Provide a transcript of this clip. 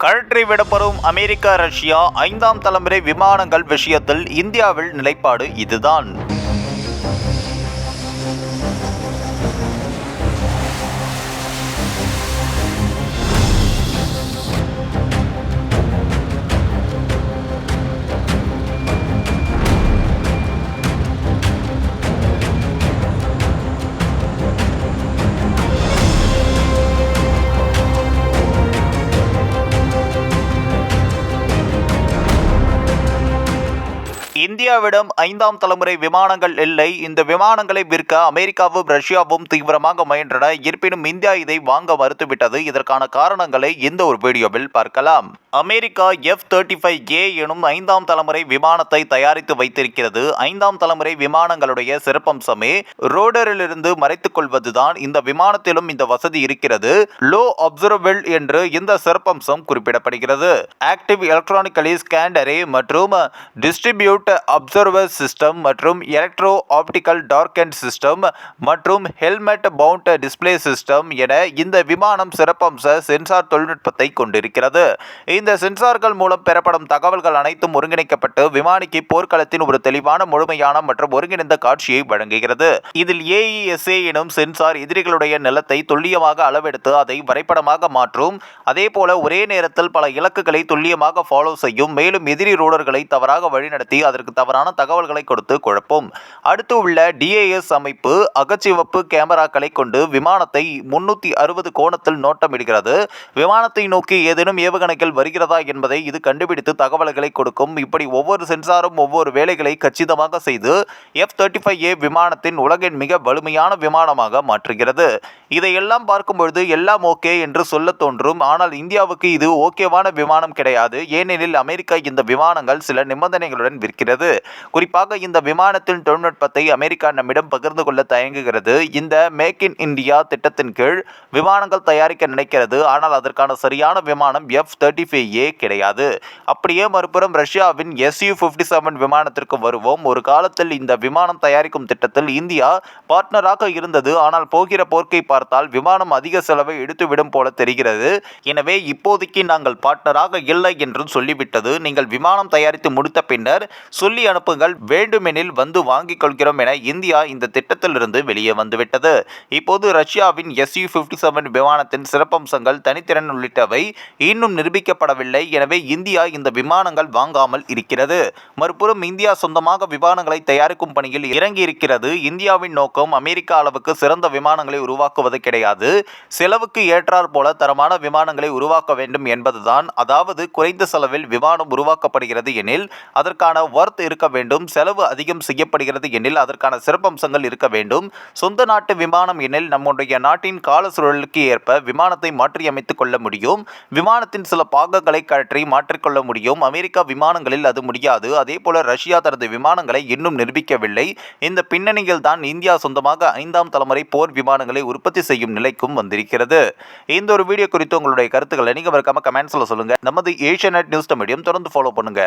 கழற்றி விடப்படும் America Russia ஐந்தாம் தலைமுறை விமானங்கள் விஷயத்தில் இந்தியாவில் நிலைப்பாடு இதுதான். இந்தியாவிடம் ஐந்தாம் தலைமுறை விமானங்கள் இல்லை. இந்த விமானங்களை விற்க அமெரிக்காவும் ரஷ்யாவும் தீவிரமாக முயன்றன. இருப்பினும் இந்தியா இதை வாங்க மறுத்துவிட்டது. இதற்கான காரணங்களை இந்த ஒரு வீடியோவில் பார்க்கலாம். America F thirty five A எனும் ஐந்தாம் தலைமுறை விமானத்தை தயாரித்து வைத்திருக்கிறது. ஐந்தாம் தலைமுறை விமானங்களுடைய சிறப்பம்சமே ரோடரிலிருந்து மறைத்துக் கொள்வதுதான். இந்த விமானத்திலும் இந்த வசதி இருக்கிறது. லோ அப்சர்வபிள் என்று இந்த சிறப்பம்சம் குறிப்பிடப்படுகிறது. ஆக்டிவ் எலக்ட்ரானிக்கலி ஸ்கேண்டரே மற்றும் டிஸ்ட்ரிபியூட் அப்சர்வர் சிஸ்டம் மற்றும் எலக்ட்ரோ ஆப்டிக்கல் டார்க் சிஸ்டம் மற்றும் ஹெல்மெட் பவுண்ட் டிஸ்பிளே சிஸ்டம் என இந்த விமானம் சிறப்பம்ச சென்சார் தொழில்நுட்பத்தை கொண்டிருக்கிறது. இந்த சென்சார்கள் மூலம் பெறப்படும் தகவல்கள் அனைத்தும் ஒருங்கிணைக்கப்பட்டு விமானிக்கு போர்க்களத்தின் ஒரு தெளிவான முழுமையான மற்றும் ஒருங்கிணைந்த காட்சியை வழங்குகிறது. இதில் ஏஇஎஸ்ஏ எனும் சென்சார் எதிரிகளுடைய நிலத்தை துல்லியமாக அளவெடுத்து அதை வரைபடமாக மாற்றும். அதே போல ஒரே நேரத்தில் பல இலக்குகளை துல்லியமாக ஃபாலோ செய்யும். மேலும் எதிரி ரோடர்களை தவறாக வழிநடத்தி அதற்கு தவறான தகவல்களை கொடுத்து குழப்பும். அடுத்து உள்ள டிஏஎஸ் அமைப்பு அகச்சிவப்பு கேமராக்களை கொண்டு விமானத்தை முன்னூற்றி அறுபது கோணத்தில் நோட்டமிடுகிறது. விமானத்தை நோக்கி ஏதேனும் ஏவுகணைகள் வருகிறதா என்பதை இது கண்டுபிடித்து தகவல்களை கொடுக்கும். இப்படி ஒவ்வொரு சென்சாரும் ஒவ்வொரு வேலைகளை கச்சிதமாக செய்து எஃப் தேர்ட்டி ஃபைவ் ஏ விமானத்தின் உலகின் மிக வலிமையான விமானமாக மாற்றுகிறது. இதையெல்லாம் பார்க்கும்பொழுது எல்லாம் ஓகே என்று சொல்ல தோன்றும். ஆனால் இந்தியாவுக்கு இது ஓகேவான விமானம் கிடையாது. ஏனெனில் அமெரிக்கா இந்த விமானங்கள் சில நிபந்தனைகளுடன் விற்கிறது இருக்கிறது. குறிப்பாக இந்த விமானத்தின் தொழில்நுட்பத்தை அமெரிக்கா நம்மிடம் பகிர்ந்து கொள்ள தயங்குகிறது. இந்த மேக் இன் இந்தியா திட்டத்தின் கீழ் விமானங்கள் தயாரிக்க நினைக்கிறது. ஆனால் அதற்கான சரியான விமானம் எஃப் தேர்ட்டி ஃபைவ் ஏ கிடையாது. அப்படியே மறுபுறம் ரஷ்யாவின் எஸ்யூ ஃபிஃப்டி செவன் விமானத்திற்கு வருவோம். ஒரு காலத்தில் இந்த விமானம் தயாரிக்கும் திட்டத்தில் இந்தியா பார்ட்னராக இருந்தது. ஆனால் போகிற போர்க்கை பார்த்தால் விமானம் அதிக செலவை எடுத்துவிடும் போல தெரிகிறது. எனவே இப்போதைக்கு நாங்கள் பார்ட்னராக இல்லை என்றும் சொல்லிவிட்டது. நீங்கள் விமானம் தயாரித்து முடித்த பின்னர் சொல்லி அனுப்புங்கள். வேண்டுமெனில் வந்து வாங்கிக் கொள்கிறோம் என இந்தியா இந்த திட்டத்திலிருந்து வெளியே வந்துவிட்டது. இப்போது ரஷ்யாவின் எஸ்யூ ஃபிஃப்டி செவன் விமானத்தின் சிறப்பம்சங்கள் தனித்திறன் உள்ளிட்டவை இன்னும் நிரூபிக்கப்படவில்லை. எனவே இந்தியா இந்த விமானங்கள் வாங்காமல் இருக்கிறது. மறுபுறம் இந்தியா சொந்தமாக விமானங்களை தயாரிக்கும் பணியில் இறங்கி இருக்கிறது இந்தியாவின் நோக்கம் அமெரிக்கா அளவுக்கு சிறந்த விமானங்களை உருவாக்குவது கிடையாது. செலவுக்கு ஏற்றார் போல தரமான விமானங்களை உருவாக்க வேண்டும் என்பதுதான். அதாவது குறைந்த செலவில் விமானம் உருவாக்கப்படுகிறது எனில் அதற்கான ஒர்த் இருக்க வேண்டும் செலவு அதிகம் செய்யப்படுகிறது எனில் அதற்கான சிறப்பம்சங்கள் இருக்க வேண்டும். சொந்த நாட்டு விமானம் எனில் நம்முடைய நாட்டின் கால சூழலுக்கு ஏற்ப விமானத்தை மாற்றியமைத்துக் கொள்ள முடியும். விமானத்தின் சில பாகங்களை கழற்றி மாற்றிக்கொள்ள முடியும். அமெரிக்கா விமானங்களில் அது முடியாது. அதே போல ரஷ்யா தனது விமானங்களை இன்னும் நிரூபிக்கவில்லை. இந்த பின்னணியில் தான் இந்தியா சொந்தமாக ஐந்தாம் தலைமுறை போர் விமானங்களை உற்பத்தி செய்யும் நிலைக்கும் வந்திருக்கிறது. இந்த ஒரு வீடியோ குறித்து உங்களுடைய கருத்துக்களை நீங்க மறக்காம கமெண்ட்ஸ்ல சொல்லுங்க. நமது ஏஷியா நியூஸ் மீடியம் தொடர்ந்து ஃபாலோ பண்ணுங்க.